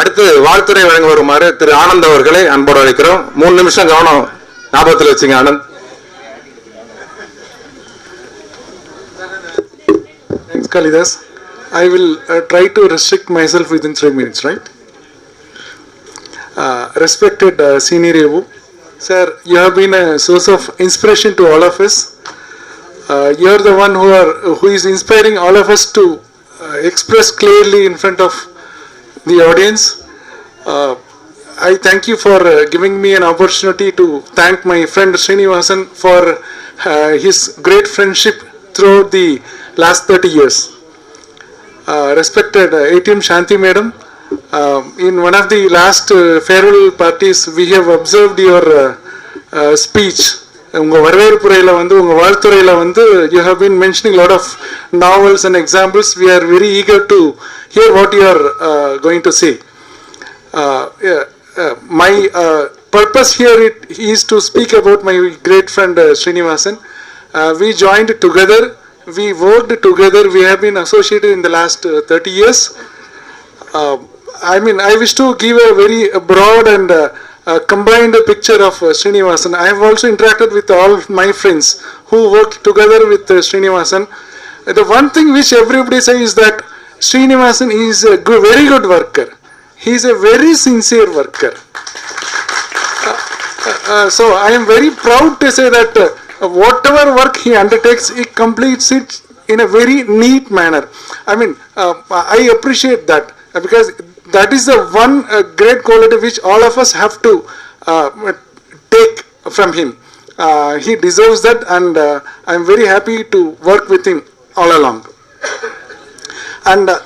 அடுத்து வாழ்த்துறை வழங்க வருமாறு திரு ஆனந்த் அவர்களை அன்போடு அழைக்கிறோம் மூணு நிமிஷம் கவனம் ஞாபகத்தில் வச்சுங்க Anand Thanks, Kalidas. I will uh, try to restrict myself within three minutes, right? Uh, respected uh, senior Evu, sir, you have been a source of inspiration to all of us. Uh, you are the one who are who is inspiring all of us to uh, express clearly in front of the audience. Uh, I thank you for uh, giving me an opportunity to thank my friend Srinivasan for uh, his great friendship throughout the last 30 years. Uh, respected uh, ATM Shanti Madam, uh, in one of the last uh, farewell parties, we have observed your uh, uh, speech. உங்க வரவேற்புரையில வந்து உங்க வாழ்த்துறையில வந்து you have been mentioning lot of novels and examples we are very eager to hear what you are uh, going to see. uh, uh, my purpose here it is to speak about my great friend Srinivasan. We joined together, we worked together, we have been associated in the last uh, 30 years. Uh, I mean, I wish to give a very broad and uh, uh, combined picture of uh, Srinivasan. I have also interacted with all my friends who worked together with uh, Srinivasan. The one thing which everybody says is that Srinivasan is a good, very good worker. He is a very sincere worker. Uh, so I am very proud to say that uh, whatever work he undertakes, he completes it in a very neat manner. I mean, uh, I appreciate that uh, because that is the one uh, great quality which all of us have to uh, take from him. Uh, he deserves that, and uh, I am very happy to work with him all along. And uh,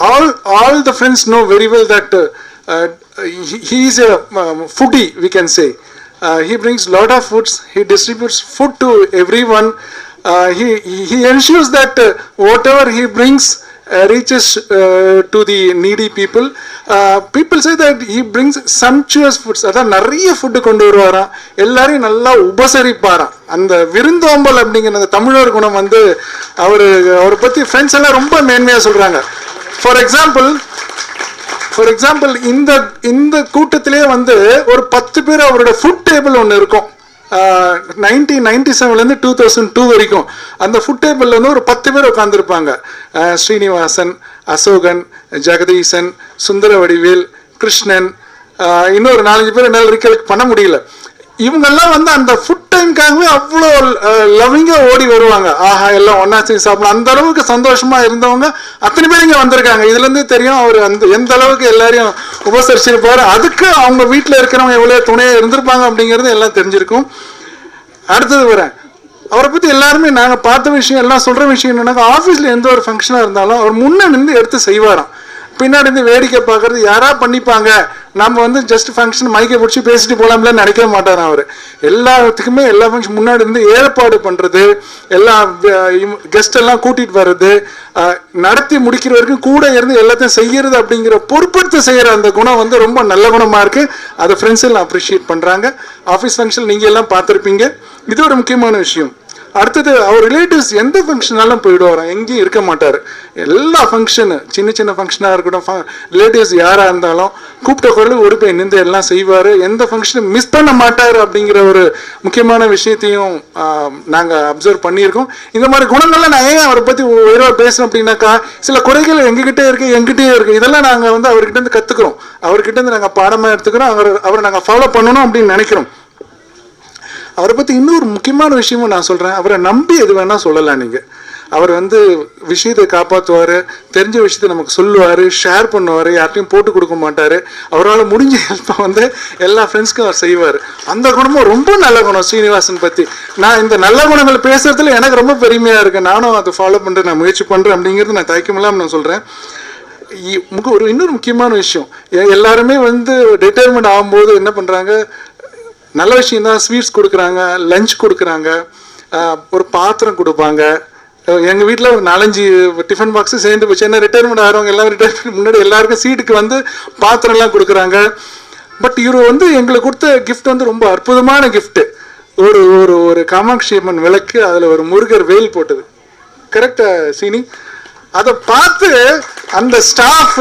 all all the friends know very well that uh, uh, he, he is a um, foodie we can say. He brings lot of foods. He distributes food to everyone. He he ensures that whatever he brings Uh, reaches uh, to the needy people. Uh, people say that he brings sumptuous foods. அதான் நிறைய food கொண்டு வருவாராம். எல்லாரையும் நல்லா உபசரிப்பாராம். அந்த விருந்தோம்பல் அப்படிங்கிற அந்த தமிழர் குணம் வந்து அவர் அவரை பற்றி ஃப்ரெண்ட்ஸ் எல்லாம் ரொம்ப மேன்மையாக சொல்கிறாங்க ஃபார் எக்ஸாம்பிள் ஃபார் எக்ஸாம்பிள் இந்த இந்த கூட்டத்திலே வந்து ஒரு பத்து பேர் அவரோட ஃபுட் டேபிள் ஒன்று இருக்கும். நைன்டீன் நைன்டி செவன்லேருந்து டூ தௌசண்ட் டூ வரைக்கும் அந்த ஃபுட் டேபிளில் வந்து ஒரு பத்து பேர் உட்காந்துருப்பாங்க ஸ்ரீனிவாசன் அசோகன் ஜெகதீசன் சுந்தர வடிவேல் கிருஷ்ணன் இன்னொரு நாலஞ்சு பேர் என்னால் ரீகலெக்ட் பண்ண முடியல. இவங்கெல்லாம் வந்து அந்த ஃபுட் டைம்காகவே அவ்வளோ லவ்விங்காக ஓடி வருவாங்க. ஆஹா எல்லாம் ஒன்றா சேர்ந்து சாப்பிடலாம் அந்த அளவுக்கு சந்தோஷமாக இருந்தவங்க அத்தனை பேர் இங்கே வந்திருக்காங்க. இதுலேருந்து தெரியும் அவர் அந்த எந்த அளவுக்கு எல்லாரையும் உபசரிச்சிருப்பாரு. அதுக்கு அவங்க வீட்டில் இருக்கிறவங்க எவ்வளோ துணையாக இருந்திருப்பாங்க அப்படிங்கிறது எல்லாம் தெரிஞ்சிருக்கும். அடுத்தது வரேன் அவரை பற்றி எல்லாருமே நாங்கள் பார்த்த விஷயம் எல்லாம் சொல்கிற விஷயம் என்னன்னாக்கா ஆஃபீஸில் எந்த ஒரு ஃபங்க்ஷனாக இருந்தாலும் அவர் முன்னே நின்று எடுத்து செய்வாராம். பின்னாடி இருந்து வேடிக்கை பார்க்கறது யாராக பண்ணிப்பாங்க? நம்ம வந்து ஜஸ்ட் ஃபங்க்ஷன் மைக்கை பிடிச்சி பேசிட்டு போகலாம்ல நினைக்க மாட்டார் அவர். எல்லாத்துக்குமே எல்லா ஃபங்க்ஷன் முன்னாடி இருந்து ஏற்பாடு பண்ணுறது எல்லா கெஸ்ட் எல்லாம் கூட்டிகிட்டு வர்றது நடத்தி முடிக்கிற வரைக்கும் கூட இருந்து எல்லாத்தையும் செய்யறது அப்படிங்கிற பொறுப்படுத்த செய்கிற அந்த குணம் வந்து ரொம்ப நல்ல குணமாக இருக்குது அதை ஃப்ரெண்ட்ஸ் எல்லாம் அப்ரிஷியேட் பண்ணுறாங்க ஆஃபீஸ் ஃபங்க்ஷன் நீங்கள் எல்லாம் பார்த்துருப்பீங்க. இது ஒரு முக்கியமான விஷயம். அடுத்தது அவர் ரிலேட்டிவ்ஸ் எந்த ஃபங்க்ஷனாலும் போயிடுவார் எங்கேயும் இருக்க மாட்டார். எல்லா ஃபங்க்ஷனு சின்ன சின்ன ஃபங்க்ஷனாக இருக்கட்டும் ரிலேட்டிவ்ஸ் யாராக இருந்தாலும் கூப்பிட்ட குரல் ஒரு போய் நின்று எல்லாம் செய்வார். எந்த ஃபங்க்ஷனும் மிஸ் பண்ண மாட்டார் அப்படிங்கிற ஒரு முக்கியமான விஷயத்தையும் நாங்கள் அப்சர்வ் பண்ணியிருக்கோம். இந்த மாதிரி குணங்கள்லாம் நான் ஏன் அவரை பற்றி உயர்வாக பேசுகிறேன் அப்படின்னாக்கா சில குறைகள் எங்ககிட்டே இருக்குது எங்கிட்டே இருக்குது இதெல்லாம் நாங்கள் வந்து அவர்கிட்ட இருந்து கற்றுக்குறோம் அவர்கிட்ட இருந்து நாங்கள் பாடமாக எடுத்துக்கிறோம். அவர் அவரை நாங்கள் ஃபாலோ பண்ணணும் அப்படின்னு நினைக்கிறோம். அவரை பற்றி இன்னொரு முக்கியமான விஷயமும் நான் சொல்கிறேன் அவரை நம்பி எது வேணால் சொல்லலாம் நீங்கள் அவர் வந்து விஷயத்தை காப்பாற்றுவார் தெரிஞ்ச விஷயத்தை நமக்கு சொல்லுவார் ஷேர் பண்ணுவார் யார்ட்டையும் போட்டு கொடுக்க மாட்டார். அவரால் முடிஞ்ச ஹெல்ப்பை வந்து எல்லா ஃப்ரெண்ட்ஸ்க்கும் அவர் செய்வார். அந்த குணமும் ரொம்ப நல்ல குணம் ஸ்ரீனிவாசன் பற்றி நான் இந்த நல்ல குணங்கள் பேசுகிறதுல எனக்கு ரொம்ப பெருமையாக இருக்குது நானும் அதை ஃபாலோ பண்ணுறேன் நான் முயற்சி பண்ணுறேன் அப்படிங்கிறது நான் தயக்கமில்லாமல் நான் சொல்கிறேன் இ- முக- ஒரு இன்னொரு முக்கியமான விஷயம். எல்லாருமே வந்து ரிட்டையர்மெண்ட் ஆகும்போது என்ன பண்ணுறாங்க நல்ல விஷயம் தான். ஸ்வீட்ஸ் கொடுக்குறாங்க லஞ்ச் கொடுக்குறாங்க ஒரு பாத்திரம் கொடுப்பாங்க. எங்கள் வீட்டில் ஒரு நாலஞ்சு டிஃபன் பாக்ஸ் சேர்ந்து போச்சு. ஏன்னா ரிட்டையர்மெண்ட் ஆகிறவங்க எல்லாம் ரிட்டையர்மெண்ட் முன்னாடி எல்லாருக்கும் சீட்டுக்கு வந்து பாத்திரம்லாம் கொடுக்குறாங்க. பட் இவர் வந்து எங்களுக்கு கொடுத்த கிஃப்ட் வந்து ரொம்ப அற்புதமான கிஃப்ட்டு ஒரு ஒரு ஒரு காமாட்சி அம்மன் விளக்கு அதில் ஒரு முருகர் வேல் போட்டது. கரெக்டா சீனி? அதை பார்த்து அந்த ஸ்டாஃப்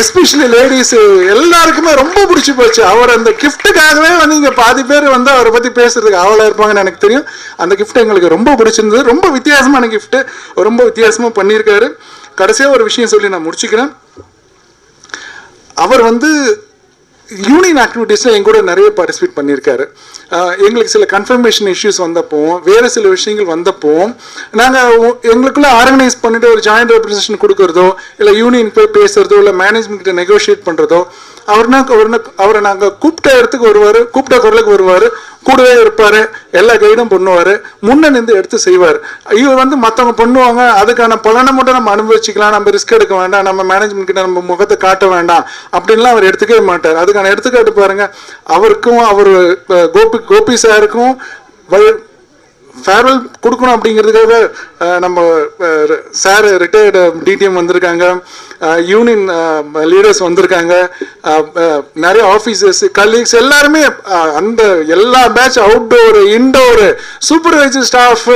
எஸ்பெஷலி லேடிஸ் எல்லாருக்குமே ரொம்ப பிடிச்சி போச்சு. அவர் அந்த கிஃப்ட்டுக்காகவே வந்து இங்கே பாதி பேர் வந்து அவரை பற்றி பேசுறதுக்கு ஆவலா இருப்பாங்கன்னு எனக்கு தெரியும். அந்த கிஃப்ட் எங்களுக்கு ரொம்ப பிடிச்சிருந்தது. ரொம்ப வித்தியாசமான கிஃப்ட்டு ரொம்ப வித்தியாசமாக பண்ணியிருக்காரு. கடைசியாக ஒரு விஷயம் சொல்லி நான் முடிச்சுக்கிறேன். அவர் வந்து யூனியன் ஆக்டிவிட்டீஸில் எங்கூட நிறைய பார்ட்டிசிபேட் பண்ணியிருக்காரு. ஆஹ் எங்களுக்கு சில கன்ஃபர்மேஷன் இஷ்யூஸ் வந்தப்போ வேறு சில விஷயங்கள் வந்தப்போ நாங்கள் எங்களுக்குள்ள ஆர்கனைஸ் பண்ணிட்டு ஒரு ஜாயிண்ட் ரெப்ரஸன்டேஷன் கொடுக்குறதோ இல்லை யூனியன் போய் பேசுறதோ இல்லை மேனேஜ்மெண்ட் கிட்ட நெகோஷியேட் பண்ணுறதோ அவர்னா அவர்னா அவரை நாங்கள் கூப்பிட்ட இடத்துக்கு வருவார் கூப்பிட்ட குரலுக்கு வருவார் கூடவே இருப்பார் எல்லா கைடும் பண்ணுவார் முன்ன நின்று எடுத்து செய்வார். இவர் வந்து மற்றவங்க பண்ணுவாங்க அதுக்கான பலனை மட்டும் நம்ம அனுபவிச்சுக்கலாம் நம்ம ரிஸ்க் எடுக்க வேண்டாம் நம்ம மேனேஜ்மெண்ட் கிட்ட நம்ம முகத்தை காட்ட வேண்டாம் அப்படின்லாம் அவர் எடுத்துக்கவே மாட்டார். அதுக்கான எடுத்துக்காட்டு பாருங்க அவருக்கும் அவர் கோபி கோபி சாருக்கும் ஃபேர்வெல் கொடுக்கணும் அப்படிங்கிறதுக்காக நம்ம சார் ரிட்டையர்டு டிடிஎம் வந்திருக்காங்க. யூனியன் லீடர்ஸ் வந்திருக்காங்க. நிறைய ஆஃபீஸர்ஸ் கலீக்ஸ் எல்லாருமே அந்த எல்லா batch outdoor indoor supervisor staff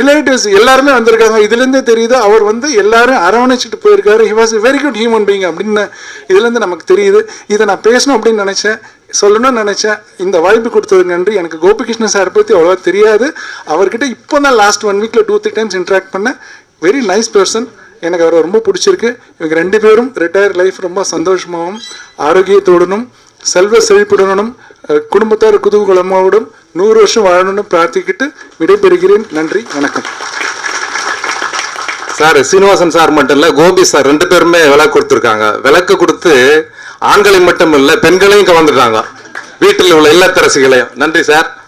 relatives எல்லாருமே வந்திருக்காங்க. இதுலேருந்தே தெரியுது அவர் வந்து எல்லாரும் அரவணைச்சிட்டு போயிருக்காரு. He was very good human being அப்படின்னு இதுலேருந்து நமக்கு தெரியுது. இதை நான் பேசணும் அப்படின்னு நினச்சேன். சொல்லணும்னு நினச்சேன். இந்த வாய்ப்பு கொடுத்தது நன்றி. எனக்கு கோபிகிருஷ்ணன் சார் பற்றி அவ்வளோவா தெரியாது. அவர்கிட்ட இப்போ தான் லாஸ்ட் ஒன் வீக்கில் டூ த்ரீ டைம்ஸ் இன்ட்ராக்ட் பண்ணேன். வெரி நைஸ் பர்சன் எனக்கு அவரை ரொம்ப பிடிச்சிருக்கு. இவங்க ரெண்டு பேரும் ரிட்டையர் லைஃப் ரொம்ப சந்தோஷமாகவும் ஆரோக்கியத்தோடனும் செல்வ செழிப்புடனும் அஹ், குடும்பத்தார் குதூகலமாவோடும் நூறு வருஷம் வாழணும்னு பிரார்த்திக்கிட்டு விடைபெறுகிறேன். நன்றி. வணக்கம். சார் சீனிவாசன் சார் மட்டும் இல்லை கோபி சார் ரெண்டு பேருமே விளக்கு கொடுத்துருக்காங்க. விளக்கு கொடுத்து ஆண்களை மட்டும் இல்லை பெண்களையும் கவர்ந்துட்டாங்க. வீட்டில் உள்ள இல்லத்தரசிகளையும். நன்றி சார்.